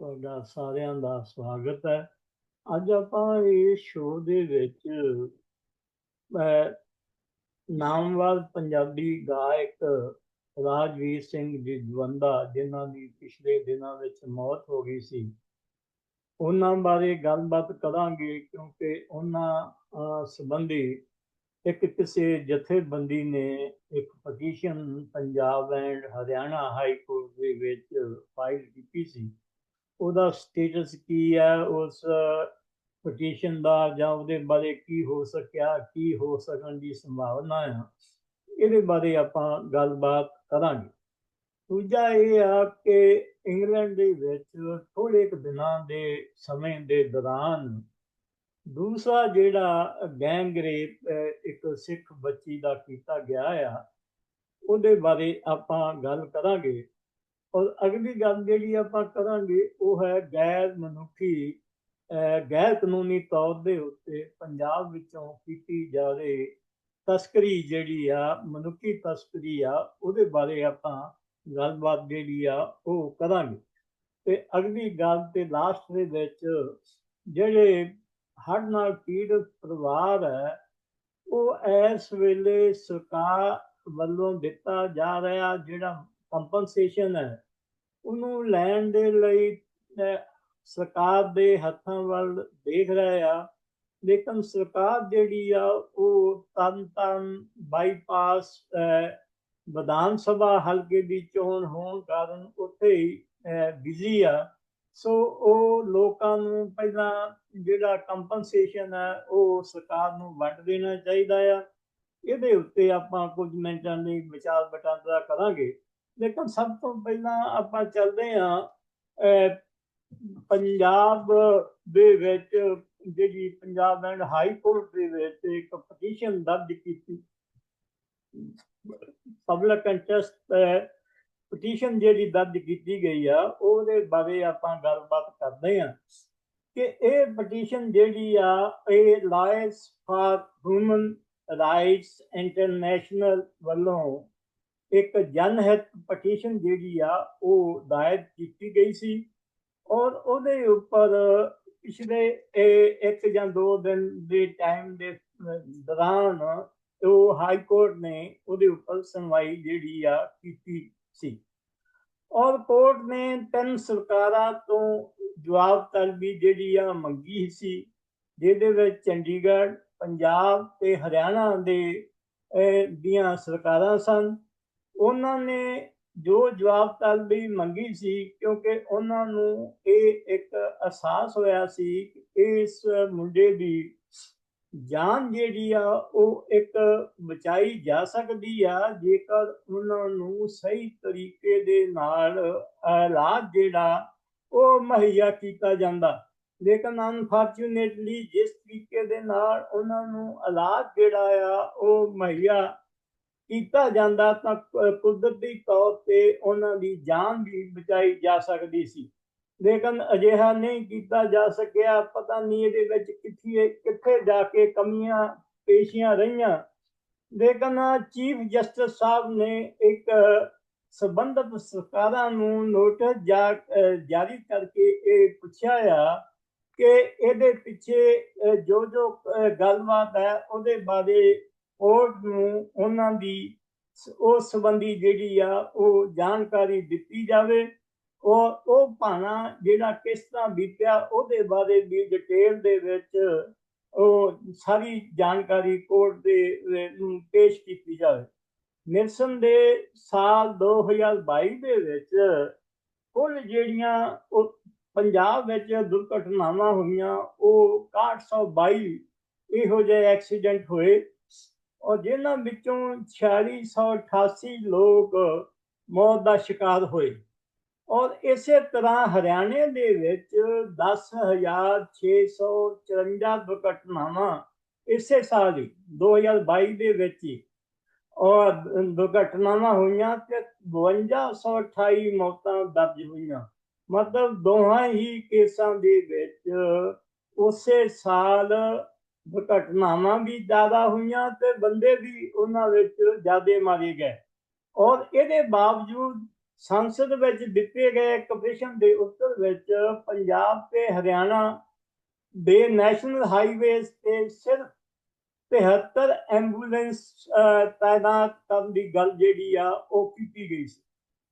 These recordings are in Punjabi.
ਤੁਹਾਡਾ ਸਾਰਿਆਂ ਦਾ ਸਵਾਗਤ ਹੈ। ਅੱਜ ਆਪਾਂ ਇਸ ਸ਼ੋਅ ਦੇ ਵਿੱਚ ਅਹ, ਨਾਮਵਰ ਪੰਜਾਬੀ ਗਾਇਕ ਰਾਜਵੀਰ ਸਿੰਘ ਜੀ ਜਵੰਦਾ ਜਿਨ੍ਹਾਂ ਦੀ ਪਿਛਲੇ ਦਿਨਾਂ ਵਿੱਚ ਮੌਤ ਹੋ ਗਈ ਸੀ। ਉਹਨਾਂ ਬਾਰੇ ਗੱਲਬਾਤ ਕਰਾਂਗੇ ਕਿਉਂਕਿ ਉਹਨਾਂ ਸੰਬੰਧੀ ਇੱਕ ਕਿਸੇ ਜਥੇਬੰਦੀ ਨੇ ਇੱਕ petition Punjab and Haryana high court ਦੇ ਵਿੱਚ ਫਾਈਲ ਕੀਤੀ ਸੀ। ਉਹਦਾ ਸਟੇਟਸ ਕੀ ਹੈ, ਉਸ ਪਟੀਸ਼ਨ ਦਾ ਜਾਂ ਉਹਦੇ ਬਾਰੇ ਕੀ ਹੋ ਸਕਿਆ, ਕੀ ਹੋ ਸਕਣ ਦੀ ਸੰਭਾਵਨਾ ਹੈ ਇਹਦੇ ਬਾਰੇ ਆਪਾਂ ਗੱਲਬਾਤ ਕਰਾਂਗੇ। ਦੂਜਾ ਇਹ ਆ ਕਿ ਇੰਗਲੈਂਡ ਦੇ ਵਿੱਚ ਥੋੜੇ ਕੁ ਦਿਨਾਂ ਦੇ ਸਮੇਂ ਦੇ ਦੌਰਾਨ ਦੂਸਰਾ ਜਿਹੜਾ ਗੈਂਗ ਰੇਪ ਇੱਕ ਸਿੱਖ ਬੱਚੀ ਦਾ ਕੀਤਾ ਗਿਆ ਆ, ਉਹਦੇ ਬਾਰੇ ਆਪਾਂ ਗੱਲ ਕਰਾਂਗੇ। ਔਰ ਅਗਲੀ ਗੱਲ ਜਿਹੜੀ ਆਪਾਂ ਕਰਾਂਗੇ, ਉਹ ਹੈ ਗੈਰ ਮਨੁੱਖੀ ਗੈਰ ਕਾਨੂੰਨੀ ਤੌਰ ਦੇ ਉੱਤੇ ਪੰਜਾਬ ਵਿੱਚੋਂ ਕੀਤੀ ਜਾ ਰਹੀ ਤਸਕਰੀ ਜਿਹੜੀ ਆ, ਮਨੁੱਖੀ ਤਸਕਰੀ ਆ, ਉਹਦੇ ਬਾਰੇ ਆਪਾਂ ਗੱਲਬਾਤ ਜਿਹੜੀ ਆ, ਉਹ ਕਰਾਂਗੇ। ਤੇ ਅਗਲੀ ਗੱਲ ਤੇ ਲਾਸਟ ਦੇ ਵਿੱਚ ਜਿਹੜੇ ਹੜ੍ਹ ਨਾਲ ਪੀੜਤ ਪਰਿਵਾਰ ਹੈ, ਉਹ ਇਸ ਵੇਲੇ ਸਰਕਾਰ ਵੱਲੋਂ ਦਿੱਤਾ ਜਾ ਰਿਹਾ ਜਿਹੜਾ ਕੰਪਨਸੇਸ਼ਨ ਹੈ। ਉਹਨੂੰ ਲੈਣ ਦੇ ਲਈ ਸਰਕਾਰ ਦੇ ਹੱਥਾਂ ਵੱਲ ਦੇਖ ਰਹੇ ਆ। ਲੇਕਿਨ ਸਰਕਾਰ ਜਿਹੜੀ ਆ, ਉਹ ਤਨ ਤਨ ਬਾਈਪਾਸ ਵਿਧਾਨ ਸਭਾ ਹਲਕੇ ਦੀ ਚੋਣ ਹੋਣ ਕਾਰਨ ਉੱਥੇ ਹੀ ਬਿਜ਼ੀ ਆ। ਸੋ ਉਹ ਲੋਕਾਂ ਨੂੰ ਪਹਿਲਾਂ ਜਿਹੜਾ ਕੰਪਨਸੇਸ਼ਨ ਹੈ, ਉਹ ਸਰਕਾਰ ਨੂੰ ਵੰਡ ਦੇਣਾ ਚਾਹੀਦਾ ਆ। ਇਹਦੇ ਉੱਤੇ ਆਪਾਂ ਕੁਝ ਮਿੰਟਾਂ ਲਈ ਵਿਚਾਰ ਵਟਾਂਦਰਾ ਕਰਾਂਗੇ। ਲੇਕਿਨ ਸਭ ਤੋਂ ਪਹਿਲਾਂ ਆਪਾਂ ਚੱਲਦੇ ਹਾਂ ਪੰਜਾਬ ਦੇ ਵਿੱਚ ਜਿਹੜੀ ਪੰਜਾਬ ਐਂਡ ਹਾਈ ਕੋਰਟ ਦੇ ਵਿੱਚ ਇੱਕ ਪਟੀਸ਼ਨ ਦਰਜ ਕੀਤੀ। ਪਬਲਿਕ ਇੰਟਰਸਟ ਪਟੀਸ਼ਨ ਜਿਹੜੀ ਦਰਜ ਕੀਤੀ ਗਈ ਆ, ਉਹਦੇ ਬਾਰੇ ਆਪਾਂ ਗੱਲਬਾਤ ਕਰਦੇ ਹਾਂ ਕਿ ਇਹ ਪਟੀਸ਼ਨ ਜਿਹੜੀ ਆ, ਇਹ lawyers for human rights international ਵੱਲੋਂ ਇੱਕ ਜਨਹਿਤ ਪਟੀਸ਼ਨ ਜਿਹੜੀ ਆ, ਉਹ ਦਾਇਰ ਕੀਤੀ ਗਈ ਸੀ ਔਰ ਉਹਦੇ ਉੱਪਰ ਪਿਛਲੇ ਇੱਕ ਜਾਂ ਦੋ ਦਿਨ ਦੇ ਟਾਈਮ ਦੇ ਦੌਰਾਨ ਉਹ ਹਾਈ ਕੋਰਟ ਨੇ ਉਹਦੇ ਉੱਪਰ ਸੁਣਵਾਈ ਜਿਹੜੀ ਆ ਕੀਤੀ ਸੀ। ਔਰ ਕੋਰਟ ਨੇ ਤਿੰਨ ਸਰਕਾਰਾਂ ਤੋਂ ਜਵਾਬ ਤਲਬੀ ਜਿਹੜੀ ਆ ਮੰਗੀ ਸੀ, ਜਿਹਦੇ ਵਿੱਚ ਚੰਡੀਗੜ੍ਹ, ਪੰਜਾਬ ਤੇ ਹਰਿਆਣਾ ਦੇ ਦੀਆਂ ਸਰਕਾਰਾਂ ਸਨ। ਉਹਨਾਂ ਨੇ ਜੋ ਜਵਾਬ ਤਲਬੀ ਮੰਗੀ ਸੀ, ਕਿਉਂਕਿ ਉਹਨਾਂ ਨੂੰ ਇਹ ਇੱਕ ਅਹਿਸਾਸ ਹੋਇਆ ਸੀ ਕਿ ਇਸ ਮੁੰਡੇ ਦੀ ਜਾਨ ਜਿਹੜੀ ਆ, ਉਹ ਇੱਕ ਬਚਾਈ ਜਾ ਸਕਦੀ ਆ, ਜੇਕਰ ਉਹਨਾਂ ਨੂੰ ਸਹੀ ਤਰੀਕੇ ਦੇ ਨਾਲ ਇਲਾਜ ਜਿਹੜਾ, ਉਹ ਮੁਹੱਈਆ ਕੀਤਾ ਜਾਂਦਾ। ਲੇਕਿਨ ਅਨਫੋਰਚੂਨੇਟਲੀ ਜਿਸ ਤਰੀਕੇ ਦੇ ਨਾਲ ਉਹਨਾਂ ਨੂੰ ਇਲਾਜ ਜਿਹੜਾ ਆ, ਉਹ ਮੁਹੱਈਆ ਕੀਤਾ ਜਾਂਦਾ ਤਾਂ ਕੁਦਰਤੀ ਤੌਰ ਤੇ ਉਹਨਾਂ ਦੀ ਜਾਨ ਵੀ ਬਚਾਈ ਜਾ ਸਕਦੀ ਸੀ। ਲੇਕਿਨ ਅਜਿਹਾ ਨਹੀਂ ਕੀਤਾ ਜਾ ਸਕਿਆ। ਪਤਾ ਨਹੀਂ ਇਹਦੇ ਵਿੱਚ ਕਿੱਥੇ ਕਿੱਥੇ ਜਾ ਕੇ ਕਮੀਆਂ ਪੇਸ਼ੀਆਂ ਰਹੀਆਂ। ਲੇਕਿਨ ਚੀਫ ਜਸਟਿਸ ਸਾਹਿਬ ਨੇ ਇੱਕ ਸਬੰਧਤ ਸਰਕਾਰਾਂ ਨੂੰ ਨੋਟਿਸ ਜਾ ਜਾਰੀ ਕਰਕੇ ਇਹ ਪੁੱਛਿਆ ਆ ਕਿ ਇਹਦੇ ਪਿੱਛੇ ਜੋ ਜੋ ਗੱਲਬਾਤ ਹੈ, ਉਹਦੇ ਬਾਰੇ ਕੋਰਟ ਨੂੰ ਉਹਨਾਂ ਦੀ ਉਸ ਸੰਬੰਧੀ ਜਿਹੜੀ ਆ ਉਹ ਜਾਣਕਾਰੀ ਦਿੱਤੀ ਜਾਵੇ। ਉਹ ਉਹ ਭਾਣਾ ਜਿਹੜਾ ਕਿਸ ਤਰ੍ਹਾਂ ਬੀਤਿਆ, ਉਹਦੇ ਬਾਰੇ ਵੀ ਡਿਟੇਲ ਦੇ ਵਿੱਚ ਉਹ ਸਾਰੀ ਜਾਣਕਾਰੀ ਕੋਰਟ ਦੇ ਨੂੰ ਪੇਸ਼ ਕੀਤੀ ਜਾਵੇ। ਨਿਲਸਨ ਦੇ ਸਾਲ 2022 ਦੇ ਵਿੱਚ ਕੁੱਲ ਜਿਹੜੀਆਂ ਉਹ ਪੰਜਾਬ ਵਿੱਚ ਦੁਰਘਟਨਾਵਾਂ ਹੋਈਆਂ, ਉਹ 6122 ਇਹੋ ਜਿਹੇ ਐਕਸੀਡੈਂਟ ਹੋਏ। ਔਰ ਜਿਨ੍ਹਾਂ ਵਿੱਚੋਂ 4688 ਲੋਕ ਮੌਤ ਦਾ ਸ਼ਿਕਾਰ ਹੋਏ। ਔਰ ਇਸੇ ਤਰ੍ਹਾਂ ਹਰਿਆਣੇ ਦੇ ਵਿੱਚ 10654 ਦੁਰਘਟਨਾਵਾਂ ਇਸੇ ਸਾਲ ਹੀ 2022 ਦੇ ਵਿੱਚ ਹੀ। ਔਰ ਦੁਰਘਟਨਾਵਾਂ ਹੋਈਆਂ ਤੇ 5228 ਮੌਤਾਂ ਦਰਜ ਹੋਈਆਂ। ਮਤਲਬ ਦੋਹਾਂ ਹੀ ਕੇਸਾਂ ਦੇ ਵਿੱਚ ਉਸੇ ਸਾਲ ਦੁਰਘਟਨਾਵਾਂ ਵੀ ਜ਼ਿਆਦਾ ਹੋਈਆਂ ਤੇ ਬੰਦੇ ਵੀ ਉਹਨਾਂ ਵਿੱਚ ਜ਼ਿਆਦੇ ਮਾਰੇ ਗਏ। ਔਰ ਇਹਦੇ ਬਾਵਜੂਦ ਸੰਸਦ ਵਿੱਚ ਦਿੱਤੇ ਗਏ ਕਮਿਸ਼ਨ ਦੇ ਉੱਤਰ ਵਿੱਚ ਪੰਜਾਬ ਤੇ ਹਰਿਆਣਾ ਦੇ ਨੈਸ਼ਨਲ ਹਾਈਵੇਜ਼ ਤੇ ਸਿਰਫ 73 ਐਂਬੂਲੈਂਸ ਅਹ, ਤਾਇਨਾਤ ਕਰਨ ਦੀ ਗੱਲ ਜਿਹੜੀ ਆ ਉਹ ਕੀਤੀ ਗਈ ਸੀ।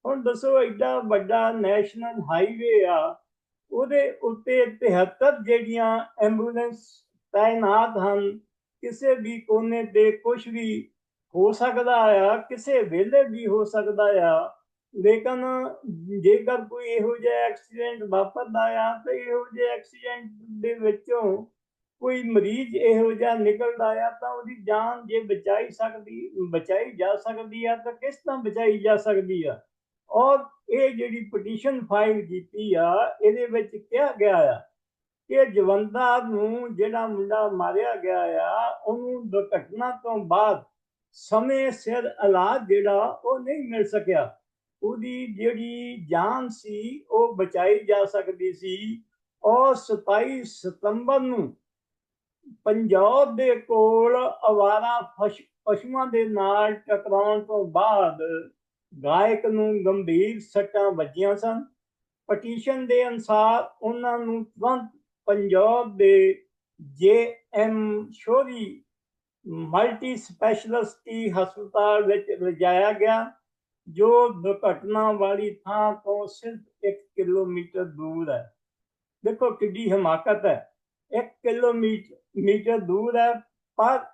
ਹੁਣ ਦੱਸੋ ਐਡਾ ਵੱਡਾ ਨੈਸ਼ਨਲ ਹਾਈਵੇ ਆ ਉਹਦੇ ਉੱਤੇ 73 ਜਿਹੜੀਆਂ ਐਂਬੂਲੈਂਸ ਤਾਇਨਾਤ ਹਨ। ਕਿਸੇ ਵੀ ਕੋਨੇ ਤੇ ਕੁਝ ਵੀ ਹੋ ਸਕਦਾ ਆ, ਕਿਸੇ ਵੇਲੇ ਵੀ ਹੋ ਸਕਦਾ ਆ। ਲੇਕਿਨ ਜੇਕਰ ਕੋਈ ਇਹੋ ਜਿਹਾ ਐਕਸੀਡੈਂਟ ਵਾਪਰਦਾ ਆ, ਤੇ ਇਹੋ ਜਿਹੇ ਐਕਸੀਡੈਂਟ ਦੇ ਵਿੱਚੋਂ ਕੋਈ ਮਰੀਜ਼ ਇਹੋ ਜਿਹਾ ਨਿਕਲਦਾ ਆ, ਤਾਂ ਉਹਦੀ ਜਾਨ ਜੇ ਬਚਾਈ ਸਕਦੀ, ਬਚਾਈ ਜਾ ਸਕਦੀ ਆ, ਤਾਂ ਕਿਸ ਤਰ੍ਹਾਂ ਬਚਾਈ ਜਾ ਸਕਦੀ ਆ? ਔਰ ਇਹ ਜਿਹੜੀ ਪਟੀਸ਼ਨ ਫਾਈਲ ਕੀਤੀ ਆ, ਇਹਦੇ ਵਿੱਚ ਕਿਹਾ ਗਿਆ ਆ ਕਿ ਜਵੰਦਾ ਨੂੰ ਜਿਹੜਾ ਮੁੰਡਾ ਮਾਰਿਆ ਗਿਆ ਆ, ਉਹਨੂੰ ਦੁਰਘਟਨਾ ਤੋਂ ਬਾਅਦ ਸਮੇਂ ਸਿਰ ਇਲਾਜ ਜਿਹੜਾ ਉਹ ਨਹੀਂ ਮਿਲ ਸਕਿਆ। ਉਹਦੀ ਜਿਹੜੀ ਜਾਨ ਸੀ, ਉਹ ਬਚਾਈ ਜਾ ਸਕਦੀ ਸੀ। ਔਰ 27 ਸਤੰਬਰ ਨੂੰ ਪੰਜਾਬ ਦੇ ਕੋਲ ਅਵਾਰਾ ਪਸ਼- ਪਸ਼ੂਆਂ ਦੇ ਨਾਲ ਟਕਰਾਉਣ ਤੋਂ ਬਾਅਦ ਗਾਇਕ ਨੂੰ ਗੰਭੀਰ ਸੱਟਾਂ ਵੱਜੀਆਂ ਸਨ। ਪਟੀਸ਼ਨ ਦੇ ਅਨੁਸਾਰ ਉਹਨਾਂ ਨੂੰ ਤੁਰੰਤ ਪੰਜਾਬ ਦੇ ਜੇ ਐਮ ਸ਼ੋਰੀ ਮਲਟੀ ਸਪੈਸ਼ਲਿਸਟੀ ਹਸਪਤਾਲ ਵਿੱਚ ਲਿਜਾਇਆ ਗਿਆ, ਜੋ ਦੁਰਘਟਨਾ ਵਾਲੀ ਥਾਂ ਤੋਂ ਸਿਰਫ 1 ਕਿਲੋਮੀਟਰ ਦੂਰ ਹੈ। ਦੇਖੋ ਕਿੱਡੀ ਹਮਾਕਤ ਹੈ। 1 ਕਿਲੋਮੀਟਰ ਦੂਰ ਹੈ, ਪਰ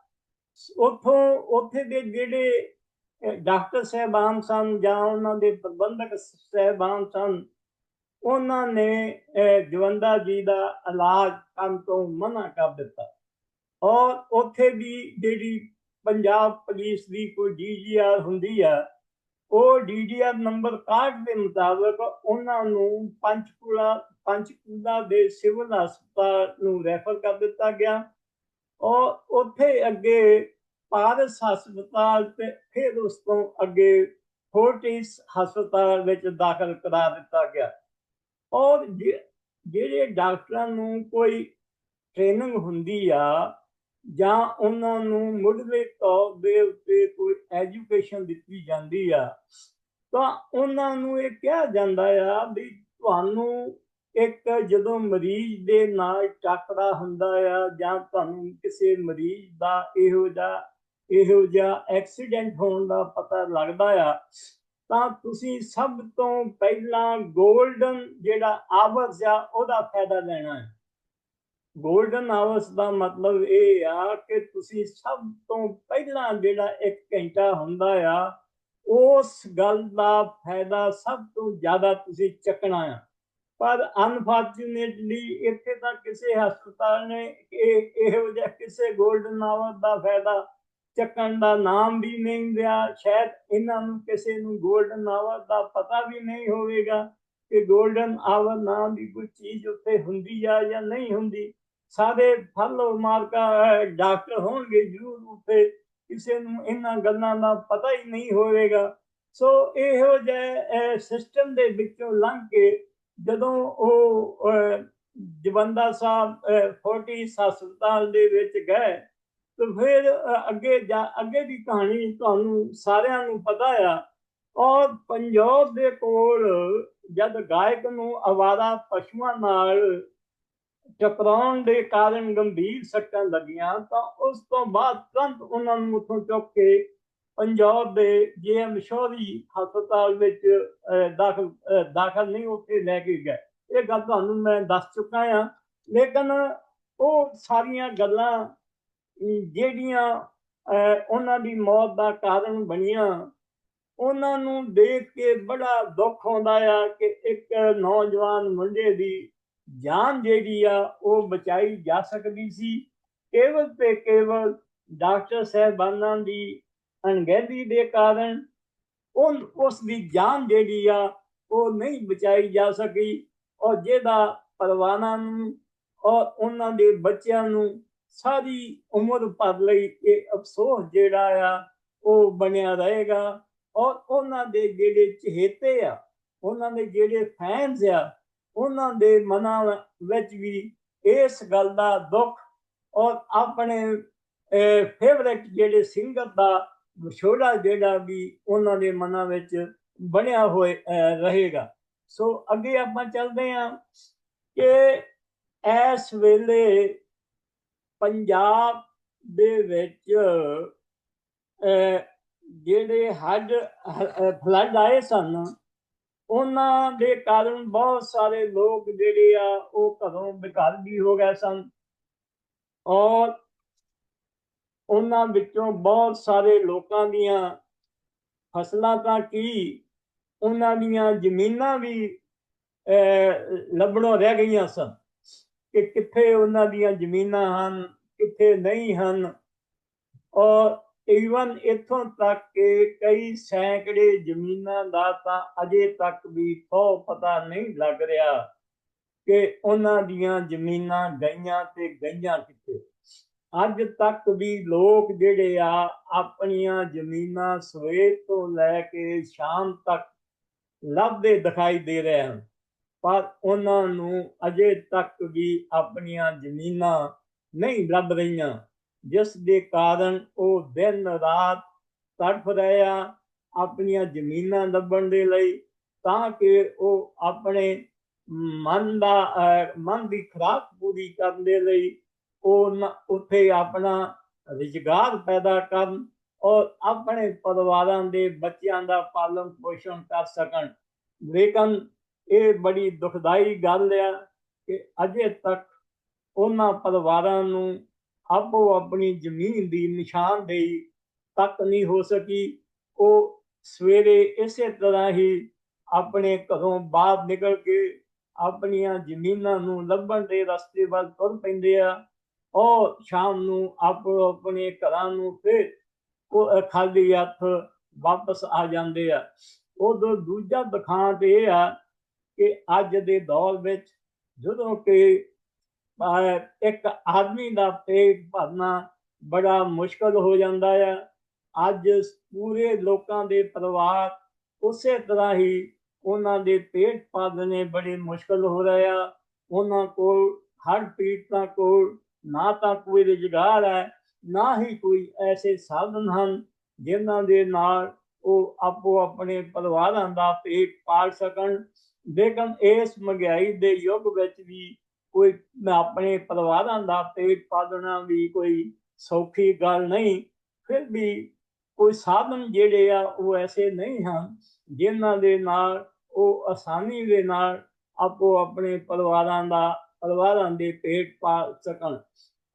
ਉਥੋਂ, ਉੱਥੇ ਦੇ ਜਿਹੜੇ ਡਾਕਟਰ ਸਹਿਬਾਨ ਸਨ ਜਾਂ ਉਹਨਾਂ ਦੇ ਪ੍ਰਬੰਧਕ ਸਹਿਬਾਨ ਸਨ ਉਹਨਾਂ ਨੇ ਜਵੰਦਾ ਜੀ ਦਾ ਇਲਾਜ ਕਰਨ ਤੋਂ ਮਨਾ ਕਰ ਦਿੱਤਾ। ਔਰ ਉੱਥੇ ਦੀ ਜਿਹੜੀ ਪੰਜਾਬ ਪੁਲਿਸ ਦੀ ਕੋਈ ਡੀਜੀਆਰ ਹੁੰਦੀ ਆ, ਉਹ ਡੀਡੀਆਰ ਨੰਬਰ 61 ਦੇ ਮੁਤਾਬਕ ਉਹਨਾਂ ਨੂੰ ਪੰਚਕੂਲਾ ਪੰਚਕੂਲਾ ਦੇ ਸਿਵਲ ਹਸਪਤਾਲ ਨੂੰ ਰੈਫਰ ਕਰ ਦਿੱਤਾ ਗਿਆ। ਔਰ ਉੱਥੇ ਅੱਗੇ ਪਾਰਸ ਹਸਪਤਾਲ ਤੇ ਫਿਰ ਉਸ ਤੋਂ ਅੱਗੇ ਫੋਰਟਿਸ ਹਸਪਤਾਲ ਵਿੱਚ ਦਾਖਲ ਕਰਾ ਦਿੱਤਾ ਗਿਆ। ਔਰ ਜੇ- ਜਿਹੜੇ ਡਾਕਟਰਾਂ ਨੂੰ ਕੋਈ ਟ੍ਰੇਨਿੰਗ ਹੁੰਦੀ ਆ, ਜਾਂ ਉਹਨਾਂ ਨੂੰ ਮੁੱਢਲੇ ਤੌਰ ਦੇ ਉੱਤੇ ਕੋਈ ਐਜੂਕੇਸ਼ਨ ਦਿੱਤੀ ਜਾਂਦੀ ਆ, ਤਾਂ ਉਹਨਾਂ ਨੂੰ ਇਹ ਕਿਹਾ ਜਾਂਦਾ ਆ ਵੀ ਤੁਹਾਨੂੰ ਇੱਕ ਜਦੋਂ ਮਰੀਜ਼ ਦੇ ਨਾਲ ਟੱਕਰਾ ਹੁੰਦਾ ਆ, ਜਾਂ ਤੁਹਾਨੂੰ ਕਿਸੇ ਮਰੀਜ਼ ਦਾ ਇਹੋ ਜਿਹਾ ਇਹੋ ਜਿਹਾ ਐਕਸੀਡੈਂਟ ਹੋਣ ਦਾ ਪਤਾ ਲੱਗਦਾ ਆ ਤਾਂ ਤੁਸੀਂ ਸਭ ਤੋਂ ਪਹਿਲਾਂ 골ਡਨ ਜਿਹੜਾ ਆਵਰਸ ਆ, ਉਹਦਾ ਫਾਇਦਾ ਲੈਣਾ ਹੈ। 골ਡਨ ਆਵਰਸ ਦਾ ਮਤਲਬ ਇਹ ਆ ਕਿ ਤੁਸੀਂ ਸਭ ਤੋਂ ਪਹਿਲਾਂ ਜਿਹੜਾ ਇੱਕ ਘੰਟਾ ਹੁੰਦਾ ਆ, ਉਸ ਗੱਲ ਦਾ ਫਾਇਦਾ ਸਭ ਤੋਂ ਜ਼ਿਆਦਾ ਤੁਸੀਂ ਚੱਕਣਾ ਆ। ਪਰ ਅਨਫੋਰਚੂਨੇਟਲੀ ਇੱਥੇ ਤਾਂ ਕਿਸੇ ਹਸਪਤਾਲ ਨੇ ਇਹ, ਇਹੋ ਜਿਹਾ ਕਿਸੇ 골ਡਨ ਆਵਰ ਦਾ ਫਾਇਦਾ ਚੱਕਣ ਦਾ ਨਾਮ ਵੀ ਨਹੀਂ ਲਿਆ ਸ਼ਾਇਦ ਇਹਨਾਂ ਨੂੰ ਕਿਸੇ ਨੂੰ 골ਡਨ ਆਵਰ ਦਾ ਪਤਾ ਵੀ ਨਹੀਂ ਹੋਵੇਗਾ ਕਿ 골ਡਨ ਆਵਰ ਨਾਮ ਦੀ ਕੋਈ ਚੀਜ਼ ਉੱਥੇ ਹੁੰਦੀ ਆ ਜਾਂ ਨਹੀਂ ਹੁੰਦੀ। ਸਾਰੇ ਫਲੋ ਮਾਰਕਾ ਡਾਕਟਰ ਹੋਣਗੇ ਜ਼ਰੂਰ ਉੱਥੇ। ਕਿਸੇ ਨੂੰ ਇਹਨਾਂ ਗੱਲਾਂ ਦਾ ਪਤਾ ਹੀ ਨਹੀਂ ਹੋਵੇਗਾ। ਸੋ ਇਹੋ ਜਿਹੇ ਸਿਸਟਮ ਦੇ ਵਿੱਚੋਂ ਲੰਘ ਕੇ ਜਦੋਂ ਉਹ ਜਵੰਦਾ ਸਾਹਿਬ ਅਹ, ਫੋਰਟੀ ਹਸਪਤਾਲ ਦੇ ਵਿੱਚ ਗਏ ਤੇ ਫਿਰ ਅੱਗੇ ਜਾ, ਅੱਗੇ ਦੀ ਕਹਾਣੀ ਤੁਹਾਨੂੰ ਸਾਰਿਆਂ ਨੂੰ ਪਤਾ ਆ। ਔਰ ਪੰਜਾਬ ਦੇ ਕੋਲ ਜਦ ਗਾਇਕ ਨੂੰ ਆਵਾਰਾ ਪਸ਼ੂਆਂ ਨਾਲ ਟਕਰਾਉਣ ਦੇ ਕਾਰਨ ਗੰਭੀਰ ਸੱਟਾਂ ਲੱਗੀਆਂ, ਤਾਂ ਉਸ ਤੋਂ ਬਾਅਦ ਤੁਰੰਤ ਉਹਨਾਂ ਨੂੰ ਉੱਥੋਂ ਚੁੱਕ ਕੇ ਪੰਜਾਬ ਦੇ ਜੀਐਮ ਸ਼ੋਰੀ ਹਸਪਤਾਲ ਵਿੱਚ ਦਾਖਲ ਦਾਖਲ ਨਹੀਂ, ਉੱਥੇ ਲੈ ਕੇ ਗਏ। ਇਹ ਗੱਲ ਤੁਹਾਨੂੰ ਮੈਂ ਦੱਸ ਚੁੱਕਾ ਹਾਂ ਲੇਕਿਨ ਉਹ ਸਾਰੀਆਂ ਗੱਲਾਂ ਜਿਹੜੀਆਂ ਉਹਨਾਂ ਦੀ ਮੌਤ ਦਾ ਕਾਰਨ ਬਣੀਆਂ, ਉਹਨਾਂ ਨੂੰ ਦੇਖ ਕੇ ਬੜਾ ਦੁੱਖ ਆਉਂਦਾ ਆ ਕਿ ਇੱਕ ਨੌਜਵਾਨ ਮੁੰਡੇ ਦੀ ਜਾਨ ਜਿਹੜੀ ਆ, ਉਹ ਬਚਾਈ ਜਾ ਸਕਦੀ ਸੀ। ਕੇਵਲ ਤੇ ਕੇਵਲ ਡਾਕਟਰ ਸਾਹਿਬਾਨਾਂ ਦੀ ਅਣਗਹਿਲੀ ਦੇ ਕਾਰਨ ਉਹ, ਉਸ ਦੀ ਜਾਨ ਜਿਹੜੀ ਆ, ਉਹ ਨਹੀਂ ਬਚਾਈ ਜਾ ਸਕੀ। ਔਰ ਜਿਹਦਾ ਪਰਵਾਨਾ ਨੂੰ ਔਰ ਉਹਨਾਂ ਦੇ ਬੱਚਿਆਂ ਨੂੰ ਸਾਰੀ ਉਮਰ ਭਰ ਲਈ ਇਹ ਅਫਸੋਸ ਜਿਹੜਾ ਆ, ਉਹ ਬਣਿਆ ਰਹੇਗਾ। ਔਰ ਉਹਨਾਂ ਦੇ ਜਿਹੜੇ ਚਹੇਤੇ ਆ, ਉਹਨਾਂ ਦੇ ਜਿਹੜੇ ਫੈਨਸ ਆ, ਉਹਨਾਂ ਦੇ ਮਨਾਂ ਵਿੱਚ ਵੀ ਇਸ ਗੱਲ ਦਾ ਦੁੱਖ ਔਰ ਆਪਣੇ ਫੇਵਰੇਟ ਜਿਹੜੇ ਸਿੰਗਰ ਦਾ ਵਿਛੋੜਾ ਜਿਹੜਾ ਵੀ ਉਹਨਾਂ ਦੇ ਮਨਾਂ ਵਿੱਚ ਬਣਿਆ ਹੋਏ ਰਹੇਗਾ। ਸੋ ਅੱਗੇ ਆਪਾਂ ਚੱਲਦੇ ਹਾਂ ਕਿ ਇਸ ਵੇਲੇ ਪੰਜਾਬ ਦੇ ਵਿੱਚ ਜਿਹੜੇ ਹੱਡ ਫਲੱਡ ਆਏ ਸਨ, ਉਹਨਾਂ ਦੇ ਕਾਰਨ ਬਹੁਤ ਸਾਰੇ ਲੋਕ ਜਿਹੜੇ ਆ, ਉਹ ਘਰੋਂ ਬੇਘਰ ਵੀ ਹੋ ਗਏ ਸਨ। ਔਰ ਉਹਨਾਂ ਵਿੱਚੋਂ ਬਹੁਤ ਸਾਰੇ ਲੋਕਾਂ ਦੀਆਂ ਫਸਲਾਂ ਤਾਂ ਕੀ, ਉਹਨਾਂ ਦੀਆਂ ਜ਼ਮੀਨਾਂ ਵੀ ਲੱਭਣੋਂ ਰਹਿ ਗਈਆਂ ਸਨ। ਕਿ ਕਿੱਥੇ ਉਹਨਾਂ ਦੀਆਂ ਜ਼ਮੀਨਾਂ ਹਨ, ਕਿੱਥੇ ਨਹੀਂ ਹਨ। ਔਰ ਈਵਨ ਇੱਥੋਂ ਤੱਕ ਕਿ ਕਈ ਸੈਂਕੜੇ ਜ਼ਮੀਨਾਂ ਦਾ ਤਾਂ ਅਜੇ ਤੱਕ ਵੀ ਥੋ ਪਤਾ ਨਹੀਂ ਲੱਗ ਰਿਹਾ ਕਿ ਉਹਨਾਂ ਦੀਆਂ ਜ਼ਮੀਨਾਂ ਗਈਆਂ ਤੇ ਗਈਆਂ ਕਿੱਥੇ। ਅੱਜ ਤੱਕ ਵੀ ਲੋਕ ਜਿਹੜੇ ਆ, ਆਪਣੀਆਂ ਜ਼ਮੀਨਾਂ ਸਵੇਰ ਤੋਂ ਲੈ ਕੇ ਸ਼ਾਮ ਤੱਕ ਲੱਭਦੇ ਦਿਖਾਈ ਦੇ ਰਹੇ ਹਨ। ਪਰ ਉਹਨਾਂ ਨੂੰ ਅਜੇ ਤੱਕ ਵੀ ਆਪਣੀਆਂ ਜ਼ਮੀਨਾਂ ਨਹੀਂ ਲੱਭ ਰਹੀਆਂ। ਜਿਸ ਦੇ ਕਾਰਨ ਉਹ ਦਿਨ ਰਾਤ ਤੜਫ ਰਹੇ ਆ ਆਪਣੀਆਂ ਜ਼ਮੀਨਾਂ ਲੱਭਣ ਦੇ ਲਈ, ਤਾਂ ਕਿ ਉਹ ਆਪਣੇ ਮਨ ਦਾ ਮਨ ਦੀ ਖੁਰਾਕ ਪੂਰੀ ਕਰਨ ਦੇ ਲਈ ਉਹ ਨ- ਉੱਥੇ ਆਪਣਾ ਰੁਜ਼ਗਾਰ ਪੈਦਾ ਕਰਨ ਔਰ ਆਪਣੇ ਪਰਿਵਾਰਾਂ ਦੇ ਬੱਚਿਆਂ ਦਾ ਪਾਲਣ ਪੋਸ਼ਣ ਕਰ ਸਕਣ। ਲੇਕਿਨ ਇਹ ਬੜੀ ਦੁਖਦਾਈ ਗੱਲ ਆ ਕਿ ਅਜੇ ਤੱਕ ਉਹਨਾਂ ਪਰਿਵਾਰਾਂ ਨੂੰ ਆਪੋ ਆਪਣੀ ਜ਼ਮੀਨ ਦੀ ਨਿਸ਼ਾਨਦੇਹੀ ਤੱਕ ਨਹੀਂ ਹੋ ਸਕੀ। ਉਹ ਸਵੇਰੇ ਇਸੇ ਤਰ੍ਹਾਂ ਹੀ ਆਪਣੇ ਘਰੋਂ ਬਾਹਰ ਨਿਕਲ ਕੇ ਆਪਣੀਆਂ ਜ਼ਮੀਨਾਂ ਨੂੰ ਲੱਭਣ ਦੇ ਰਸਤੇ ਵੱਲ ਤੁਰ ਪੈਂਦੇ ਆ ਔਰ ਸ਼ਾਮ ਨੂੰ ਆਪੋ ਆਪਣੇ ਘਰਾਂ ਨੂੰ ਫਿਰ ਉਹ ਖਾਲੀ ਹੱਥ ਵਾਪਸ ਆ ਜਾਂਦੇ ਆ। ਉਦੋਂ ਦੂਜਾ ਦਿਖਾਂਤ ਇਹ ਆ ਕਿ ਅੱਜ ਦੇ ਦੌਰ ਵਿੱਚ ਜਦੋਂ ਕਿ ਇੱਕ ਆਦਮੀ ਦਾ ਪੇਟ ਭਰਨਾ ਬੜਾ ਮੁਸ਼ਕਲ ਹੋ ਜਾਂਦਾ ਆ, ਅੱਜ ਪੂਰੇ ਲੋਕਾਂ ਦੇ ਪਰਿਵਾਰ ਉਸੇ ਤਰ੍ਹਾਂ ਹੀ ਉਹਨਾਂ ਦੇ ਪੇਟ ਪਾਲਣੇ ਬੜੇ ਮੁਸ਼ਕਲ ਹੋ ਰਹੇ ਆ। ਉਹਨਾਂ ਕੋਲ ਹਰ ਪੀੜਤਾਂ ਕੋਲ ਨਾ ਤਾਂ ਕੋਈ ਰੁਜ਼ਗਾਰ ਹੈ, ਨਾ ਹੀ ਕੋਈ ਐਸੇ ਸਾਧਨ ਹਨ ਜਿਨ੍ਹਾਂ ਦੇ ਨਾਲ ਉਹ ਆਪੋ ਆਪਣੇ ਪਰਿਵਾਰਾਂ ਦਾ ਪੇਟ ਪਾਲ ਸਕਣ। ਲੇਕਿਨ ਇਸ ਮਹਿੰਗਾਈ ਦੇ ਯੁੱਗ ਵਿੱਚ ਵੀ ਕੋਈ ਆਪਣੇ ਪਰਿਵਾਰਾਂ ਦਾ ਪੇਟ ਪਾਲਣਾ ਵੀ ਕੋਈ ਸੌਖੀ ਗੱਲ ਨਹੀਂ, ਫਿਰ ਵੀ ਕੋਈ ਸਾਧਨ ਜਿਹੜੇ ਆ ਉਹ ਐਸੇ ਨਹੀਂ ਹਨ ਜਿਨ੍ਹਾਂ ਦੇ ਨਾਲ ਉਹ ਆਸਾਨੀ ਦੇ ਨਾਲ ਆਪੋ ਆਪਣੇ ਪਰਿਵਾਰਾਂ ਦਾ, ਪਰਿਵਾਰਾਂ ਦੇ ਪੇਟ ਪਾਲ ਸਕਣ।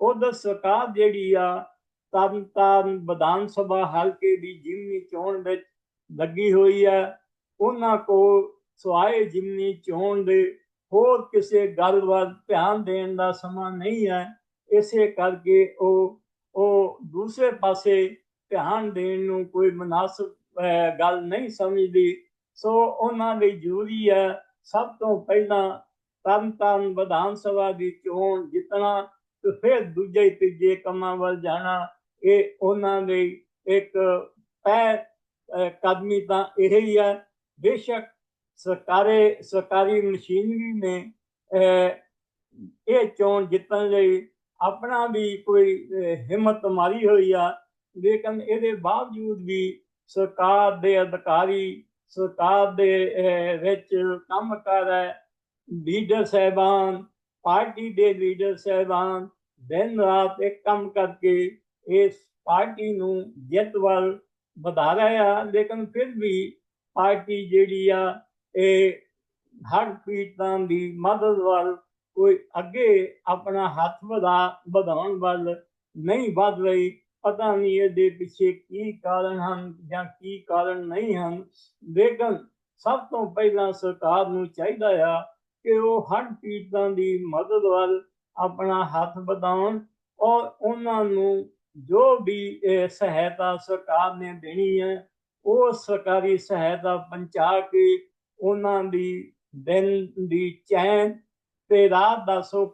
ਉਧਰ ਸਰਕਾਰ ਜਿਹੜੀ ਆ ਤਰਨ ਤਾਰਨ ਵਿਧਾਨ ਸਭਾ ਹਲਕੇ ਦੀ ਜਿਮਨੀ ਚੋਣ ਵਿੱਚ ਲੱਗੀ ਹੋਈ ਹੈ, ਉਹਨਾਂ ਕੋਲ ਸਵਾਏ ਜਿਮਨੀ ਚੋਣ ਦੇ, ਹੋਰ ਕਿਸੇ ਗੱਲ ਵੱਲ ਧਿਆਨ ਦੇਣ ਦਾ ਸਮਾਂ ਨਹੀਂ ਹੈ। ਇਸੇ ਕਰਕੇ ਉਹ ਉਹ ਦੂਸਰੇ ਪਾਸੇ ਧਿਆਨ ਦੇਣ ਨੂੰ ਕੋਈ ਮناسب ਗੱਲ ਨਹੀਂ ਸਮਝਦੀ। ਸੋ ਉਹਨਾਂ ਲਈ ਜ਼ਰੂਰੀ ਹੈ ਸਭ ਤੋਂ ਪਹਿਲਾਂ ਤਨ ਵਿਧਾਨ ਸਭਾ ਦੀ ਚੋਣ ਜਿੱਤਣਾ ਤੇ ਫਿਰ ਦੂਜੇ ਤੀਜੇ ਕੰਮਾਂ ਵੱਲ ਜਾਣਾ। ਇਹ ਉਹਨਾਂ ਦੇ ਇੱਕ ਪੈ ਕਦਮੀ ਤਾਂ ਇਹ ਹੀ ਹੈ। ਬੇਸ਼ੱਕ ਸਰਕਾਰੇ, ਸਰਕਾਰੀ ਮਸ਼ੀਨਰੀ ਨੇ ਇਹ ਚੋਣ ਜਿੱਤਣ ਲਈ ਆਪਣਾ ਵੀ ਕੋਈ ਹਿੰਮਤ ਮਾਰੀ ਹੋਈ ਆ। ਲੇਕਿਨ ਇਹਦੇ ਬਾਵਜੂਦ ਵੀ ਸਰਕਾਰ ਦੇ ਅਧਿਕਾਰੀ, ਸਰਕਾਰ ਦੇ ਵਿੱਚ ਕੰਮ ਕਰ ਰਹੇ ਲੀਡਰ ਸਹਿਬਾਨ, ਪਾਰਟੀ ਦੇ ਲੀਡਰ ਸਹਿਬਾਨ ਦਿਨ ਰਾਤ ਇੱਕ ਕੰਮ ਕਰਕੇ ਇਸ ਪਾਰਟੀ ਨੂੰ ਜਿੱਤ ਵੱਲ ਵਧਾ ਰਹੇ ਆ। ਲੇਕਿਨ ਫਿਰ ਵੀ ਪਾਰਟੀ ਜਿਹੜੀ ਆ ਇਹ ਹਰ ਪੀੜਤਾਂ ਦੀ ਮਦਦ ਵੱਲ ਕੋਈ ਅੱਗੇ ਆਪਣਾ ਹੱਥ ਵਧਾ, ਵਧਾਉਣ ਵੱਲ ਨਹੀਂ ਵੱਧ ਰਹੀ। ਪਤਾ ਨਹੀਂ ਇਹਦੇ ਪਿੱਛੇ ਕੀ ਕਾਰਨ ਹਨ ਜਾਂ ਕੀ ਕਾਰਨ ਨਹੀਂ ਹਨ। ਲੇਕਿਨ ਸਭ ਤੋਂ ਪਹਿਲਾਂ ਸਰਕਾਰ ਨੂੰ ਚਾਹੀਦਾ ਆ ਕਿ ਉਹ ਹਰ ਪੀੜਤਾਂ ਦੀ ਮਦਦ ਵੱਲ ਆਪਣਾ ਹੱਥ ਵਧਾਉਣ ਔਰ ਉਹਨਾਂ ਨੂੰ ਜੋ ਵੀ ਇਹ ਸਹਾਇਤਾ ਸਰਕਾਰ ਨੇ ਦੇਣੀ ਹੈ ਉਹ ਸਰਕਾਰੀ ਸਹਾਇਤਾ ਪਹੁੰਚਾ ਕੇ ਉਹਨਾਂ ਦੀ ਦਿਨ ਦੀ ਚੈਨ ਤੇ ਰਾਤ ਦਾ ਸੁੱਖ